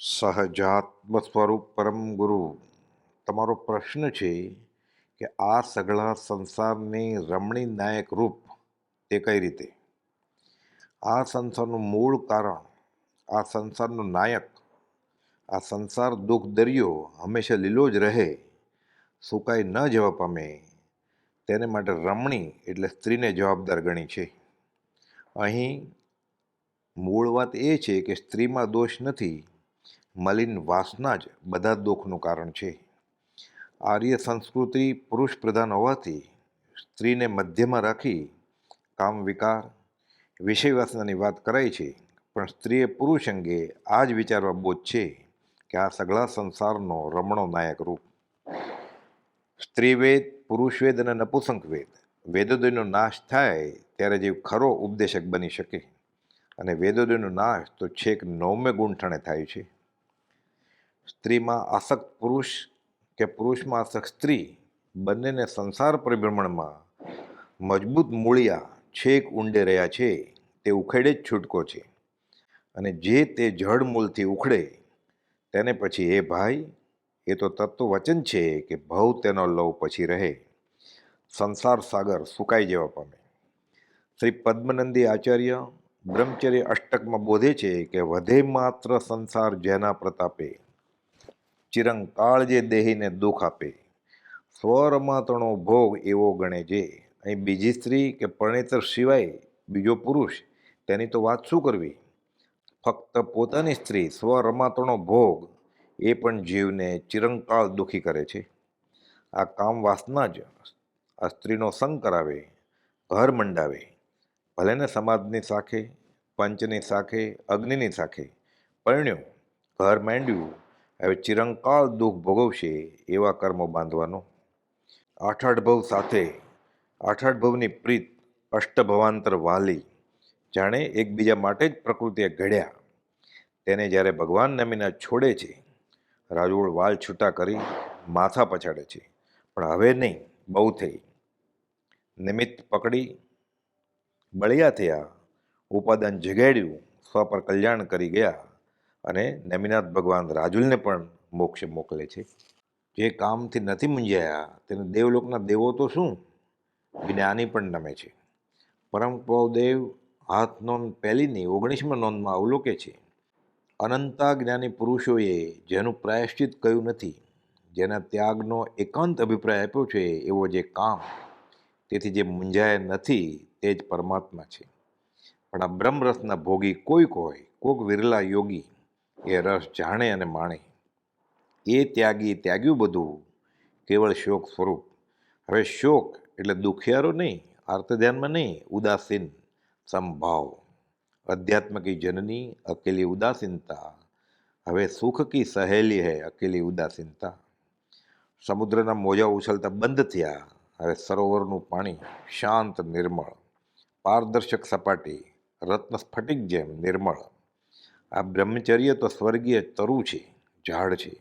સહજાત્મ સ્વરૂપ પરમ ગુરુ. તમારો પ્રશ્ન છે કે આ સગળા સંસારની રમણી નાયક રૂપ તે કઈ રીતે? આ સંસારનું મૂળ કારણ, આ સંસારનો નાયક, આ સંસાર દુઃખ દરિયો હંમેશા લીલો જ રહે સુકાઈ ન જવા પામે, તેને માટે રમણી એટલે સ્ત્રીને જવાબદાર ગણી છે. અહીં મૂળ વાત એ છે કે સ્ત્રીમાં દોષ નથી મલિન વાસના જ બધા દુઃખનું કારણ છે. આર્ય સંસ્કૃતિ પુરુષ પ્રધાન હોવાથી સ્ત્રીને મધ્યમાં રાખી કામ વિકાર વિષય વાસનાની વાત કરાય છે. પણ સ્ત્રીએ પુરુષ અંગે આ જ વિચારવા બોધ છે કે આ સગળા સંસારનો રમણો નાયક રૂપ. સ્ત્રીવેદ પુરુષવેદ અને નપુસંક વેદ, વેદોદયનો નાશ થાય ત્યારે જે ખરો ઉપદેશક બની શકે. અને વેદોદયનો નાશ તો છેક નવમે ગુંઠણે થાય છે. સ્ત્રીમાં આસક્ત પુરુષ કે પુરુષમાં આસક્ત સ્ત્રી બંનેને સંસાર પરિભ્રમણમાં મજબૂત મૂળિયા છેક ઊંડે રહ્યા છે, તે ઉખેડે જ છૂટકો છે. અને જે તે જળ મૂળથી ઉખડે, તેને પછી એ ભાઈ, એ તો તત્વ વચન છે કે ભવ તેનો લવ પછી રહે. સંસાર સાગર સુકાઈ જવા પામે. શ્રી પદ્મનંદી આચાર્ય બ્રહ્મચર્ય અષ્ટકમાં બોધે છે કે વધે માત્ર સંસાર જેના પ્રતાપે ચિરંકાળ જે દેહીને દુઃખ આપે સ્વરમાતણો ભોગ એવો ગણે જે. અહીં બીજી સ્ત્રી કે પરણેતર સિવાય બીજો પુરુષ, તેની તો વાત શું કરવી? ફક્ત પોતાની સ્ત્રી સ્વરમાતણો ભોગ, એ પણ જીવને ચિરંકાળ દુઃખી કરે છે. આ કામ વાસના જ. આ સ્ત્રીનો સંગ કરાવે, ઘર મંડાવે. ભલે ને સમાજની સાખે, પંચની સાખે, અગ્નિની સાખે, પરણ્યું, ઘર માંડ્યું હવે ચિરંકાળ દુઃખ ભોગવશે એવા કર્મો બાંધવાનો. આઠાઠ ભવ સાથે આઠાઠ ભવની પ્રીત અષ્ટભવાંતર વાલી, જાણે એકબીજા માટે જ પ્રકૃતિએ ઘડ્યા. તેને જ્યારે ભગવાન નમીના છોડે છે, રાજોળ વાલ છૂટા કરી માથા પછાડે છે, પણ હવે નહીં, બહુ થઈ. નિમિત્ત પકડી, બળિયા થયા, ઉપાદાન જગાડ્યું, સ્વ પર કલ્યાણ કરી ગયા. અને નેમિનાથ ભગવાન રાજુલને પણ મોક્ષે મોકલે છે. જે કામથી નથી મૂંઝાયા, તેને દેવલોકના દેવો તો શું? જ્ઞાની પણ નમે છે. પરમ દેવ હાથ નોંધ પહેલીની ઓગણીસમાં નોંધમાં અવલોકે છે. અનંતા જ્ઞાની પુરુષોએ જેનું પ્રાયશ્ચિત કહ્યું નથી, જેના ત્યાગનો એકાંત અભિપ્રાય આપ્યો છે, એવો જે કામ, તેથી જે મૂંઝાય નથી, તે જ પરમાત્મા છે. પણ આ બ્રહ્મરસના ભોગી કોઈક હોય, કોઈક વિરલા યોગી એ રસ જાણે અને માણે. એ ત્યાગી ત્યાગ્યું બધું કેવળ શોક સ્વરૂપ. હવે શોક એટલે દુખિયારો નહીં આર્ત ધ્યાનમાં નહીં, ઉદાસીન સંભાવ. અધ્યાત્મકી જનની અકેલી ઉદાસીનતા. હવે સુખ કી સહેલી હૈ અકેલી ઉદાસીનતા. સમુદ્રના મોજા ઉછળતા બંધ થયા. હવે સરોવરનું પાણી શાંત નિર્મળ. પારદર્શક સપાટી, રત્ન સ્ફટિક જેમ નિર્મળ. આ બ્રહ્મચર્ય તો સ્વર્ગીય તરુ છે, ઝાડ છે.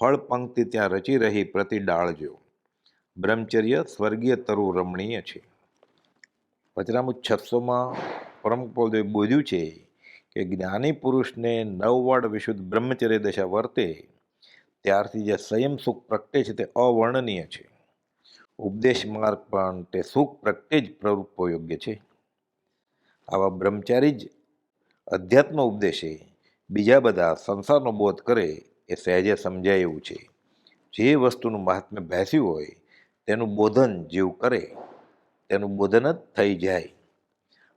ફળ પંક્તિ ત્યાં રચી રહી પ્રતિ ડાળજો બ્રહ્મચર્ય સ્વર્ગીય તરુ રમણીય છે. વચનામું છસોમાં પરમ બોધ્યું છે કે જ્ઞાની પુરુષને નવવાડ વિશુદ્ધ બ્રહ્મચર્ય દશા વર્તે, ત્યારથી જે સંયમ સુખ પ્રગટે છે તે અવર્ણનીય છે. ઉપદેશ માર્ગ પણ તે સુખ પ્રગટે જ પ્રવૃત્તો યોગ્ય છે. આવા બ્રહ્મચારી જ અધ્યાત્મ ઉપદેશે બીજા બધા સંસારનો બોધ કરે એ સહેજે સમજાય એવું છે. જે વસ્તુનું મહાત્મ્ય બેસ્યું હોય, તેનું બોધન જેવું કરે, તેનું બોધન જ થઈ જાય.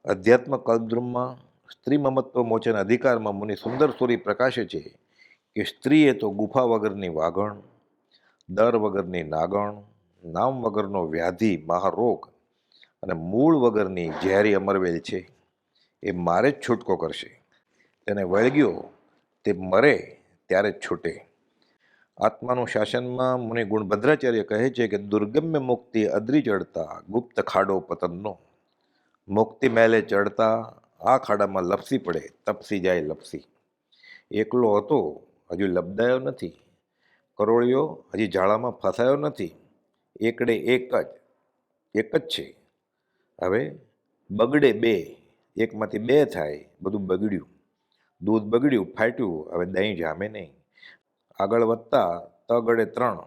અધ્યાત્મ કલ્પદ્રુમમાં સ્ત્રી મમત્વ મોચન અધિકારમાં મુનિ સુંદર સુરી પ્રકાશે છે કે સ્ત્રી એ તો ગુફા વગરની વાગણ, દર વગરની નાગણ, નામ વગરનો વ્યાધિ, મહારોગ અને મૂળ વગરની ઝેરી અમરવેલ છે. એ મારે જ છૂટકો કરશે. તેને વળગ્યો તે મરે ત્યારે જ છૂટે. આત્માનું શાસનમાં મુનિ ગુણભદ્રાચાર્ય કહે છે કે, દુર્ગમ્ય મુક્તિ અદ્રી ચડતા, ગુપ્ત ખાડો પતનનો. મુક્તિ મેલે ચડતા, આ ખાડામાં લપસી પડે, તપસી જાય લપસી. એકલો હતો, હજુ લબદાયો નથી. કરોળિયો હજી ઝાડામાં ફસાયો નથી. એકડે એક જ એક જ છે. હવે બગડે બે. એકમાંથી બે થાય, બધું બગડ્યું. દૂધ બગડ્યું, ફાટ્યું, હવે દહીં જામે નહીં. આગળ વધતા તગડે ત્રણ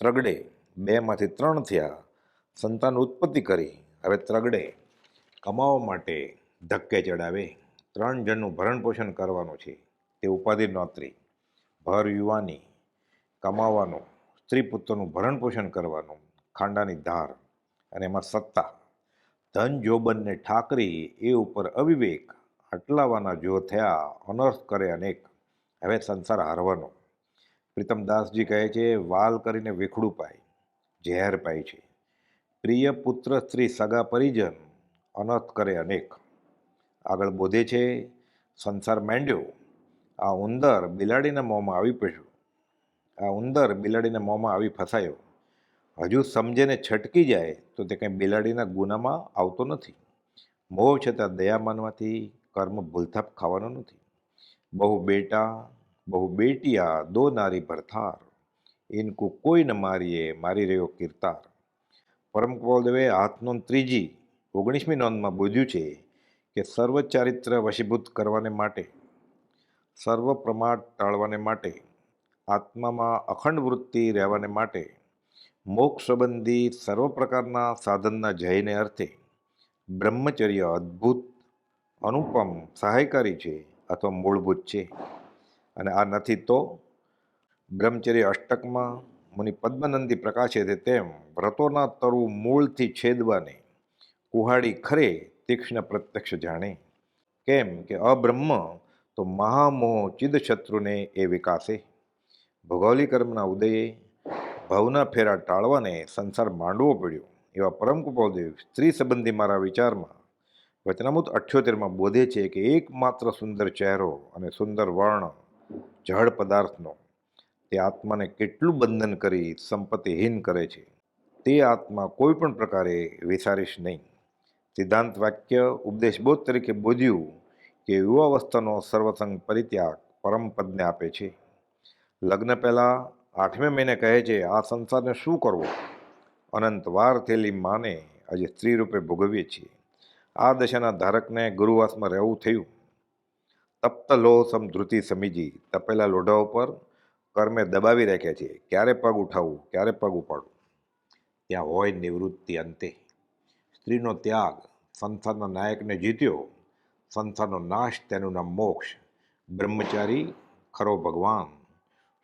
ત્રગડે બેમાંથી ત્રણ થયા સંતાન ઉત્પત્તિ કરી, હવે ત્રગડે કમાવા માટે ધક્કે ચડાવે. ત્રણ જણનું ભરણ પોષણ કરવાનું છે, તે ઉપાધિ નોતરી. ભર યુવાની, કમાવાનું, સ્ત્રી પુત્રનું ભરણ પોષણ કરવાનું, ખાંડાની ધાર, અને એમાં સત્તા. ધન જોબનને ઠાકરી, એ ઉપર અવિવેક હટલાવાના જો થયા, અનર્થ કરે અનેક. હવે સંસાર હારવાનો. પ્રીતમદાસજી કહે છે, વાલ કરીને વિખડું પાય, ઝેર પાય છે. પ્રિય પુત્ર સ્ત્રી સગા પરિજન, અનર્થ કરે અનેક. આગળ બોધે છે, સંસાર માંડ્યો. આ ઉંદર બિલાડીના મોંમાં આવી પડ્યું. આ ઉંદર બિલાડીના મોંમાં આવી ફસાયો. હજુ સમજે ને છટકી જાય તો તે કંઈ બિલાડીના ગુનામાં આવતો નથી. મોહ છતાં દયા માનવાથી કર્મ ભૂલથાપ ખાવાનો નથી. બહુ બેટા, બહુ બેટિયા, દો નારી ભરથાર. ઇનકુ કોઈ ન મારીએ, મારી રહ્યો કીર્તાર. પરમ કૃપાદેવે હાથ નોંધ ત્રીજી, ઓગણીસમી નોંધમાં બોધ્યું છે કે સર્વ ચારિત્ર વશીભૂત કરવાને માટે સર્વ પ્રમાદ ટાળવાને માટે, આત્મામાં અખંડ વૃત્તિ રહેવાને માટે મોક્ષ સંબંધી સર્વ પ્રકારના સાધનના જયને અર્થે બ્રહ્મચર્ય અદ્ભુત, અનુપમ, સહાયકારી છે અથવા મૂળભૂત છે. અને આ નથી તો બ્રહ્મચર્ય અષ્ટકમાં મુનિ પદ્મનંદી પ્રકાશે તે તેમ વ્રતોના તરુ મૂળથી છેદવાને કુહાડી ખરે તીક્ષ્ણ પ્રત્યક્ષ જાણે. કેમ કે અબ્રહ્મ તો મહામોહ ચિદશત્રુને એ વિકાસે. ભૌગોલિક કર્મના ઉદયે ભાવના ફેરા ટાળવાને સંસાર માંડવો પડ્યો. એવા પરમ કૃપાલદેવ સ્ત્રી સંબંધી મારા વિચારમાં વચનામૃત અઠ્યોતેરમાં બોધે છે કે એકમાત્ર સુંદર ચહેરો અને સુંદર વર્ણ જળ પદાર્થનો તે આત્માને કેટલું બંધન કરી સંપત્તિહીન કરે છે. તે આત્મા કોઈ પણ પ્રકારે વિસારીશ નહીં. સિદ્ધાંત વાક્ય ઉપદેશબોધ તરીકે બોધ્યું કે યુવાવસ્થાનો સર્વસંગ પરિત્યાગ પરમ પદને આપે છે. લગ્ન પહેલાં આઠમે મહિને કહે છે, આ સંસારને શું કરવો? અનંત વાર થયેલી માને આજે સ્ત્રી રૂપે ભોગવીએ છીએ. આ દશાના ધારકને ગુરુવાસમાં રહેવું થયું. તપ્ત લોહ સમધૃતિ સમીજી તપેલા લોઢા ઉપર કર્મે દબાવી રાખ્યા છે. ક્યારે પગ ઉઠાવવું ક્યારે પગ ઉપાડવું? ત્યાં હોય નિવૃત્તિ અંતે. સ્ત્રીનો ત્યાગ સંસારના નાયકને જીત્યો. સંસારનો નાશ તેનું નામ મોક્ષ. બ્રહ્મચારી ખરો ભગવાન.